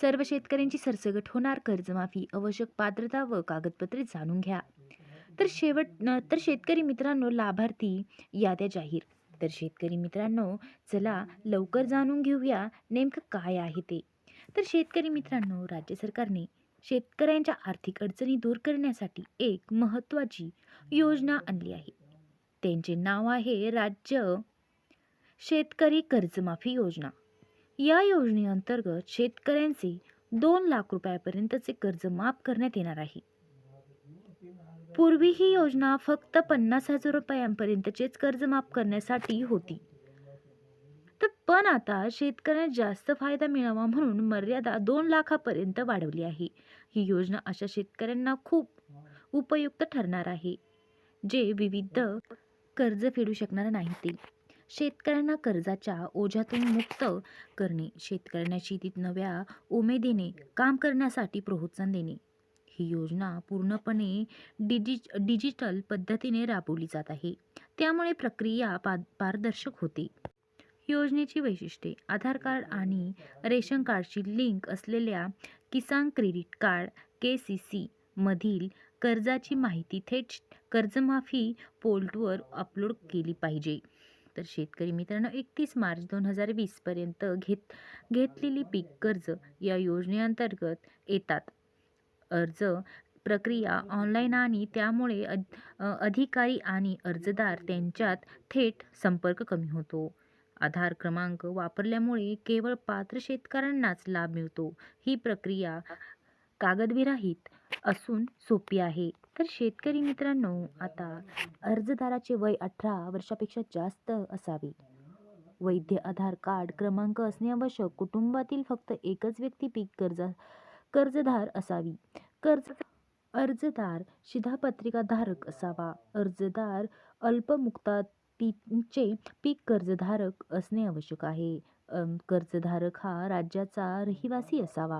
सर्व शेतकऱ्यांची सरसगट होणार. कर्जमाफी आवश्यक पात्रता व कागदपत्रे जाणून घ्या. तर शेवट तर शेतकरी मित्रांनो लाभार्थी याद्या जाहीर. तर शेतकरी मित्रांनो चला लवकर जाणून घेऊया नेमकं काय आहे ते. तर शेतकरी मित्रांनो राज्य सरकारने शेतकऱ्यांच्या आर्थिक अडचणी दूर करण्यासाठी एक महत्त्वाची योजना आणली आहे. त्यांचे नाव आहे राज्य शेतकरी कर्जमाफी योजना. या योजनेअंतर्गत शेतकऱ्यांचे दोन लाख रुपयापर्यंतचे कर्ज माफ करण्यात येणार आहे. पूर्वी ही योजना फक्त पन्नास हजार रुपयांपर्यंतचेच कर्ज माफ करण्यासाठी होती. तर पण आता शेतकऱ्यांना जास्त फायदा मिळावा म्हणून मर्यादा दोन लाखापर्यंत वाढवली आहे. ही योजना अशा शेतकऱ्यांना खूप उपयुक्त ठरणार आहे जे विविध कर्ज फेडू शकणार नाही ते शेतकऱ्यांना कर्जाच्या ओझ्यातून मुक्त करणे शेतकऱ्यांना शेतीत नव्या उमेदीने काम करण्यासाठी प्रोत्साहन देणे. ही योजना पूर्णपणे डिजि डिजिटल पद्धतीने राबवली जात आहे. त्यामुळे प्रक्रिया पा पारदर्शक होते. योजनेची वैशिष्ट्ये आधार कार्ड आणि रेशन कार्डशी लिंक असलेल्या Kisan credit card K C C मधील कर्जाची माहिती थेट कर्जमाफी पोर्टलवर अपलोड केली पाहिजे. तर शेतकरी मित्रांनो एकतीस मार्च दोन हजार वीसपर्यंत घेत घेतलेली पीक कर्ज या योजनेअंतर्गत येतात. अर्ज प्रक्रिया ऑनलाईन आणि त्यामुळे अधिकारी आणि अर्जदार त्यांच्यात थेट संपर्क कमी होतो. आधार क्रमांक वापरल्यामुळे केवळ पात्र शेतकऱ्यांनाच लाभ मिळतो. ही प्रक्रिया कागदविरहित असून सोपी आहे. तर शेतकरी मित्रांनो आता अर्जदाराचे वय अठरा वर्षापेक्षा जास्त असावे. वैध आधार कार्ड क्रमांक असणे आवश्यक. कुटुंबातील फक्त एकच व्यक्ती पीक कर्जा कर्जदार असावी. कर्ज अर्जदार शिधापत्रिका धारक असावा. अर्जदार अल्पमुक्तातीचे पीक कर्जधारक असणे आवश्यक आहे. कर्जधारक हा राज्याचा रहिवासी असावा.